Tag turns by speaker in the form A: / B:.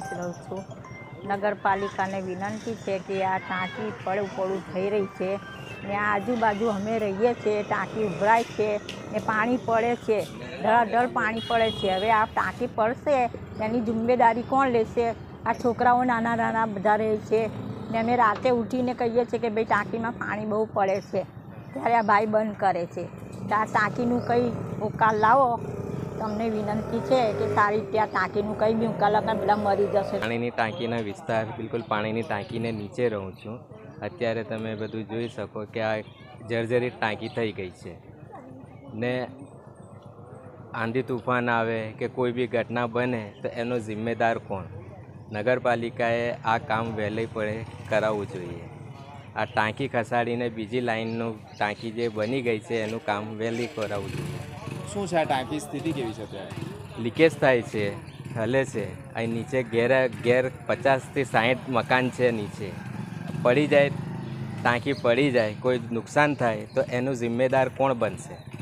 A: Channels રહું છું. નગરપાલિકાને વિનંતી છે કે આ ટાંકી પડું પડું થઈ રહી છે. ને આ આજુબાજુ અમે રહીએ છીએ, ટાંકી ઉભરાય છે ને પાણી પડે છે. ધડાધડ પાણી પડે છે. હવે આ ટાંકી પડશે એની જિમ્મેદારી કોણ લેશે? આ છોકરાઓ નાના નાના બધા રહે છે. ને અમે રાતે ઉઠીને કહીએ છીએ કે ભાઈ ટાંકીમાં પાણી બહુ પડે છે. ત્યારે આ ભાઈ બંધ કરે છે. આ ટાંકીનું કંઈ ઉકાલ લાવો. તમને વિનંતી છે કે સારી ત્યાં ટાંકીનું કંઈ બી આપને બધા મરી જશે.
B: પાણીની ટાંકીના વિસ્તાર, બિલકુલ પાણીની ટાંકીને નીચે રહું છું. અત્યારે તમે બધું જોઈ શકો કે આ જર્જરી ટાંકી થઈ ગઈ છે. ને આંધી તુફાન આવે કે કોઈ બી ઘટના બને તો એનો જિમ્મેદાર કોણ? નગરપાલિકાએ આ કામ વહેલી પડે કરાવવું જોઈએ. આ ટાંકી ખસાડીને બીજી લાઈનનું ટાંકી જે બની ગઈ છે એનું કામ વહેલી કરાવવું જોઈએ.
C: શું છે આ ટાંકી સ્થિતિ કેવી છે ત્યાં
B: લીકેજ થાય છે, હલે છે. અહીં નીચે ઘેર ઘેર પચાસથી સાહીઠ મકાન છે નીચે. પડી જાય, ટાંકી પડી જાય, કોઈ નુકસાન થાય, તો એનું જિમ્મેદાર કોણ બનશે?